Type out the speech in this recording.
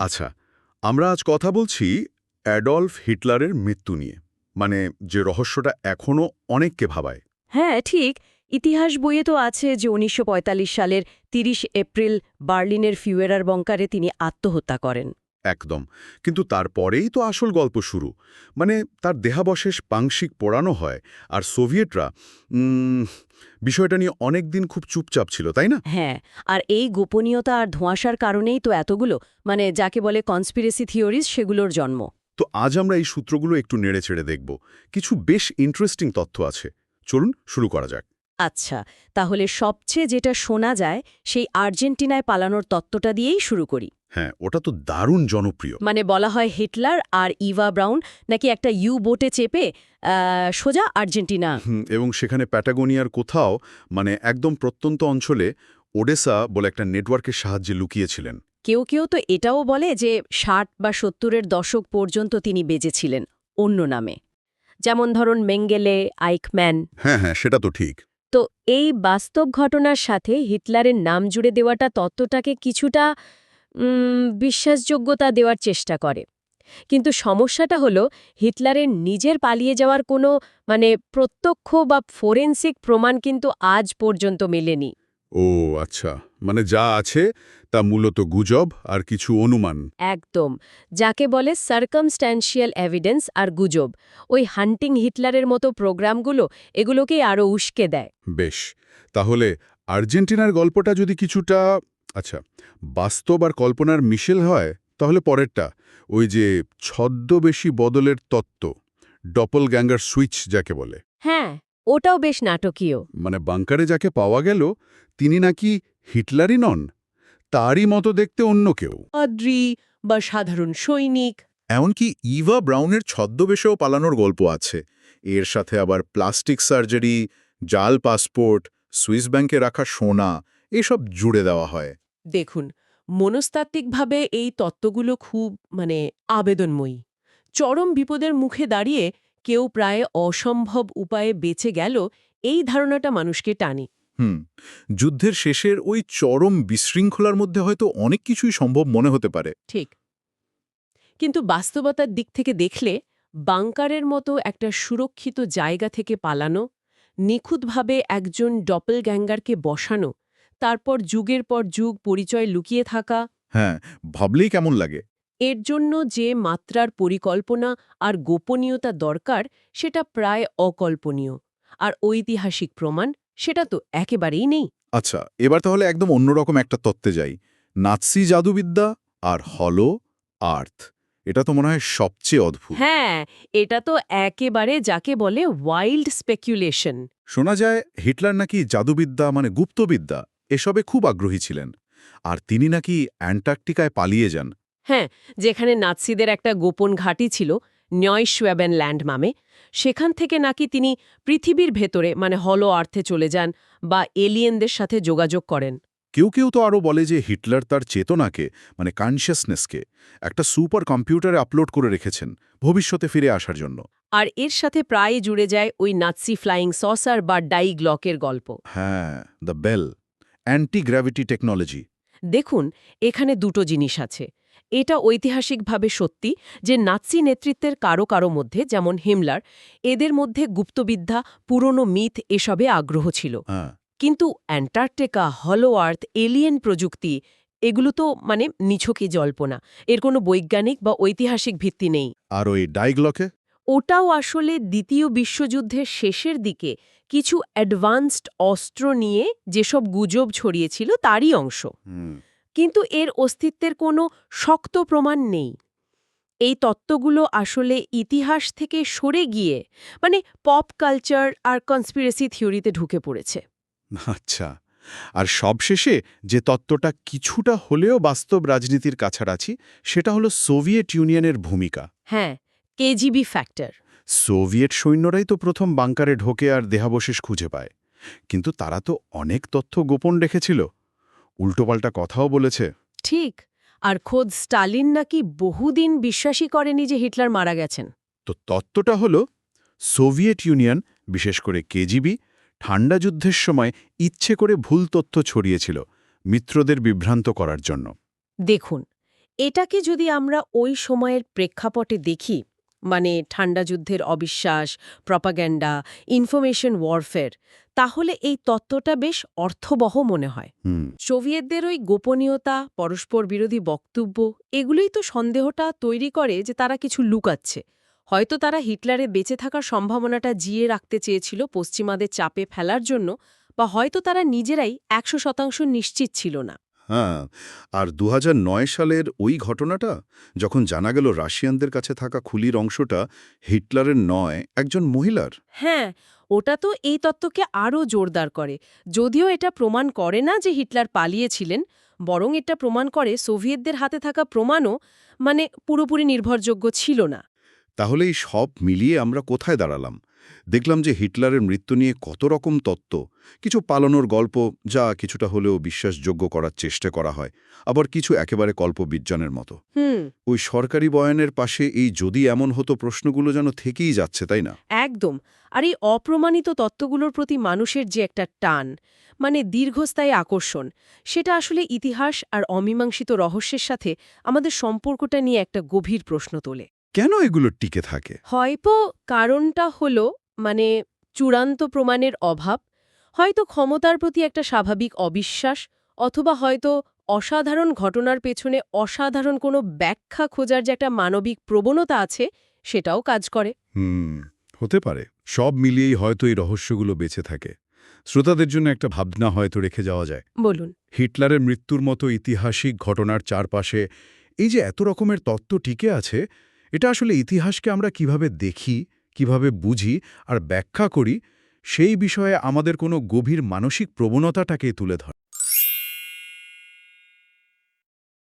আচ্ছা আমরা আজ কথা বলছি অ্যাডলফ হিটলারের মৃত্যু নিয়ে মানে যে রহস্যটা এখনও অনেককে ভাবায়। হ্যাঁ ঠিক। ইতিহাস বইয়ে তো আছে যে উনিশশো পঁয়তাল্লিশ সালের ৩০ এপ্রিল বার্লিনের ফিউয়েরার বঙ্কারে তিনি আত্মহত্যা করেন। একদম। কিন্তু তারপরেই তো আসল গল্প শুরু। মানে তার দেহাবশেষ পাংশিক পোড়ানো হয় আর সোভিয়েটরা বিষয়টা নিয়ে অনেক দিন খুব চুপচাপ ছিল তাই না? হ্যাঁ আর এই গোপনীয়তা আর ধোঁয়াশার কারণেই তো এতগুলো মানে যাকে বলে কনস্পিরেসি থিওরিজ সেগুলোর জন্ম। তো আজ আমরা এই সূত্রগুলো একটু নেড়ে চেড়ে দেখব। কিছু বেশ ইন্টারেস্টিং তথ্য আছে। চলুন শুরু করা যাক। আচ্ছা তাহলে সবচেয়ে যেটা শোনা যায় সেই আর্জেন্টিনায় পালানোর তত্ত্বটা দিয়েই শুরু করি। হ্যাঁ ওটা তো দারুণ জনপ্রিয়। মানে বলা হয় হিটলার আর ইভা ব্রাউন নাকি একটা ইউ বোটে চেপে সোজা আর্জেন্টিনা। এবং সেখানে প্যাটাগোনিয়ার কোথাও মানে একদম প্রত্যন্ত অঞ্চলে ওডেসা বলে একটা নেটওয়ার্কের সাহায্যে লুকিয়েছিলেন। কেউ কেউ তো এটাও বলে যে ষাট বা সত্তরের দশক পর্যন্ত তিনি বেঁচেছিলেন অন্য নামে। যেমন ধরুন মেঙ্গেলে আইকম্যান। হ্যাঁ হ্যাঁ সেটা তো ঠিক। তো এই বাস্তব ঘটনার সাথে হিটলারের নাম জুড়ে দেওয়াটা তত্ত্বটাকে কিছুটা বিশ্বাসযোগ্যতা দেওয়ার চেষ্টা করে। কিন্তু সমস্যাটা হলো হিটলারের নিজের পালিয়ে যাওয়ার কোনো মানে প্রত্যক্ষ বা ফোরেন্সিক প্রমাণ কিন্তু আজ পর্যন্ত মেলেনি। ও আচ্ছা। মানে যা আছে তা মূলত গুজব আর কিছু অনুমান। একদম। যাকে বলে সার্কামস্ট্যান্সিয়াল এভিডেন্স আর গুজব। ওই হান্টিং হিটলারের মতো প্রোগ্রামগুলো এগুলোকেই আরও উস্কে দেয়। বেশ। তাহলে আর্জেন্টিনার গল্পটা যদি কিছুটা আচ্ছা বাস্তব আর কল্পনার মিশেল হয় তাহলে পরেরটা। ওই যে ছদ্মবেশী বদলের তত্ত্ব ডপল গ্যাঙ্গার সুইচ যাকে বলে। হ্যাঁ। ওটাও বেশ নাটকীয়। মানে বাংকারে যাকে পাওয়া গেল তিনি নাকি হিটলারই নন তারই মতো দেখতে অন্য কেউ। আদ্রি বা সাধারণ সৈনিক। এমনকি ইভা ব্রাউনের ছদ্মবেশেও পালানোর গল্প আছে। এর সাথে আবার প্লাস্টিক সার্জারি জাল পাসপোর্ট সুইস ব্যাংকে রাখা সোনা এসব জুড়ে দেওয়া হয়। দেখুন মনস্তাত্ত্বিকভাবে এই তত্ত্বগুলো খুব মানে আবেদনময়ী। চরম বিপদের মুখে দাঁড়িয়ে কেউ প্রায় অসম্ভব উপায়ে বেঁচে গেল এই ধারণাটা মানুষকে টানে। হুম যুদ্ধের শেষের ওই চরম বিশৃঙ্খলার মধ্যে হয়তো অনেক কিছুই সম্ভব মনে হতে পারে। ঠিক। কিন্তু বাস্তবতার দিক থেকে দেখলে বাংকারের মতো একটা সুরক্ষিত জায়গা থেকে পালানো নিখুঁতভাবে একজন ডপল গ্যাঙ্গারকে বসানো তারপর যুগের পর যুগ পরিচয় লুকিয়ে থাকা হ্যাঁ ভাবলেই কেমন লাগে। এর জন্য যে মাত্রার পরিকল্পনা আর গোপনীয়তা দরকার সেটা প্রায় অকল্পনীয়। আর ঐতিহাসিক প্রমাণ সেটা তো একেবারেই নেই। আচ্ছা এবার তাহলে একদম অন্যরকম একটা তত্ত্বে যাই। নাৎসি জাদুবিদ্যা আর হলো আর্থ এটা তো মনে হয় সবচেয়ে অদ্ভুত। হ্যাঁ এটা তো একেবারে যাকে বলে ওয়াইল্ড স্পেকুলেশন শোনা যায় হিটলার নাকি জাদুবিদ্যা মানে গুপ্তবিদ্যা এসবে খুব আগ্রহী ছিলেন। আর তিনি নাকি অ্যান্টার্কটিকায় পালিয়ে যান। হ্যাঁ যেখানে নাৎসিদের একটা গোপন ঘাঁটি ছিল নয়শোয়াবেন ল্যান্ড মামে সেখান থেকে নাকি তিনি পৃথিবীর ভেতরে মানে হলো আর্থে চলে যান বা এলিয়েনদের সাথে যোগাযোগ করেন। কেউ কেউ তো আরও বলে যে হিটলার তার চেতনাকে মানে কনসিয়াসনেসকে একটা সুপার কম্পিউটারে আপলোড করে রেখেছেন ভবিষ্যতে ফিরে আসার জন্য। আর এর সাথে প্রায় জুড়ে যায় ওই নাৎসি ফ্লাইং সসার বা ডাইগ্লকের গল্প। হ্যাঁ the bell anti gravity technology. দেখুন এখানে দুটো জিনিস আছে। এটা ঐতিহাসিকভাবে সত্যি যে নাৎসি নেতৃত্বের কারও কারও মধ্যে যেমন হিমলার এদের মধ্যে গুপ্তবিদ্যা পুরনো মিথ এসবে আগ্রহ ছিল। হ্যাঁ। কিন্তু অ্যান্টার্কটিকা হলো আর্থ এলিয়েন প্রযুক্তি এগুলো তো মানে নিছকই জল্পনা। এর কোনো বৈজ্ঞানিক বা ঐতিহাসিক ভিত্তি নেই। আর ওই ডাইগ্লকে? ওটাও আসলে দ্বিতীয় বিশ্বযুদ্ধের শেষের দিকে কিছু অ্যাডভান্সড অস্ত্র নিয়ে যেসব গুজব ছড়িয়েছিল তারই অংশ। কিন্তু এর অস্তিত্বের কোনো শক্ত প্রমাণ নেই। এই তত্ত্বগুলো আসলে ইতিহাস থেকে সরে গিয়ে মানে পপ কালচার আর কনস্পিরেসি থিওরিতে ঢুকে পড়েছে। আচ্ছা আর সবশেষে যে তত্ত্বটা কিছুটা হলেও বাস্তব রাজনীতির কাছাকাছি সেটা হলো সোভিয়েট ইউনিয়নের ভূমিকা। হ্যাঁ কেজিবি ফ্যাক্টর। সোভিয়েট সৈন্যরাই তো প্রথম বাংকারে ঢোকে আর দেহাবশেষ খুঁজে পায়। কিন্তু তারা তো অনেক তথ্য গোপন রেখেছিল। উল্টোপাল্টা কথাও বলেছে। ঠিক আর খোদ স্টালিন নাকি বহুদিন বিশ্বাসই করেনি যে হিটলার মারা গেছেন। তো তত্ত্বটা হল সোভিয়েত ইউনিয়ন বিশেষ করে কেজিবি ঠান্ডা যুদ্ধের সময় ইচ্ছে করে ভুল তথ্য ছড়িয়েছিল মিত্রদের বিভ্রান্ত করার জন্য। দেখুন এটাকে যদি আমরা ওই সময়ের প্রেক্ষাপটে দেখি মানে ঠান্ডা যুদ্ধের অবিশ্বাস প্রপাগ্যান্ডা ইনফরমেশন ওয়ারফেয়ার তাহলে এই তত্ত্বটা বেশ অর্থবহ মনে হয়। সোভিয়েতদের ওই গোপনীয়তা পরস্পর বিরোধী বক্তব্য এগুলোই তো সন্দেহটা তৈরি করে যে তারা কিছু লুকাচ্ছে। হয়তো তারা হিটলারে বেঁচে থাকার সম্ভাবনাটা জিয়ে রাখতে চেয়েছিল পশ্চিমাদের চাপে ফেলার জন্য বা হয়তো তারা নিজেরাই একশো শতাংশ নিশ্চিত ছিল না। হ্যাঁ আর দু হাজার নয় সালের ওই ঘটনাটা যখন জানা গেল রাশিয়ানদের কাছে থাকা খুলির অংশটা হিটলারের নয় একজন মহিলার? হ্যাঁ ওটা তো এই তত্ত্বকে আরও জোরদার করে। যদিও এটা প্রমাণ করে না যে হিটলার পালিয়েছিলেন বরং এটা প্রমাণ করে সোভিয়েতদের হাতে থাকা প্রমাণও মানে পুরোপুরি নির্ভরযোগ্য ছিল না। তাহলে এই সব মিলিয়ে আমরা কোথায় দাঁড়ালাম? দেখলাম যে হিটলারের মৃত্যু নিয়ে কত রকম তত্ত্ব। কিছু পালানোর গল্প যা কিছুটা হলেও বিশ্বাসযোগ্য করার চেষ্টা করা হয় আবার কিছু একেবারে কল্পবিজ্ঞানের মতো। ওই সরকারি বয়ানের পাশে এই যদি এমন হতো প্রশ্নগুলো যেন থেকেই যাচ্ছে তাই না? একদম। আর এই অপ্রমাণিত তত্ত্বগুলোর প্রতি মানুষের যে একটা টান মানে দীর্ঘস্থায়ী আকর্ষণ সেটা আসলে ইতিহাস আর অমীমাংসিত রহস্যের সাথে আমাদের সম্পর্কটা নিয়ে একটা গভীর প্রশ্ন তোলে। কেন এগুলো টিকে থাকে? হয়তো কারণটা হলো মানে চূড়ান্ত প্রমাণের অভাব হয়তো ক্ষমতার প্রতি একটা স্বাভাবিক অবিশ্বাস অথবা হয়তো অসাধারণ ঘটনার পেছনে অসাধারণ কোনো ব্যাখ্যা খোঁজার যে একটা মানবিক প্রবণতা আছে সেটাও কাজ করে। হুম হতে পারে। সব মিলিয়েই হয়তো এই রহস্যগুলো বেঁচে থাকে। শ্রোতাদের জন্য একটা ভাবনা হয়তো রেখে যাওয়া যায়। বলুন। হিটলারের মৃত্যুর মতো ঐতিহাসিক ঘটনার চারপাশে এই যে এত রকমের তত্ত্ব টিকে আছে এটা আসলে ইতিহাসকে আমরা কীভাবে দেখি, কীভাবে বুঝি আর ব্যাখ্যা করি, সেই বিষয়ে আমাদের কোনো গভীর মানসিক প্রবণতাটাকে তুলে ধরে।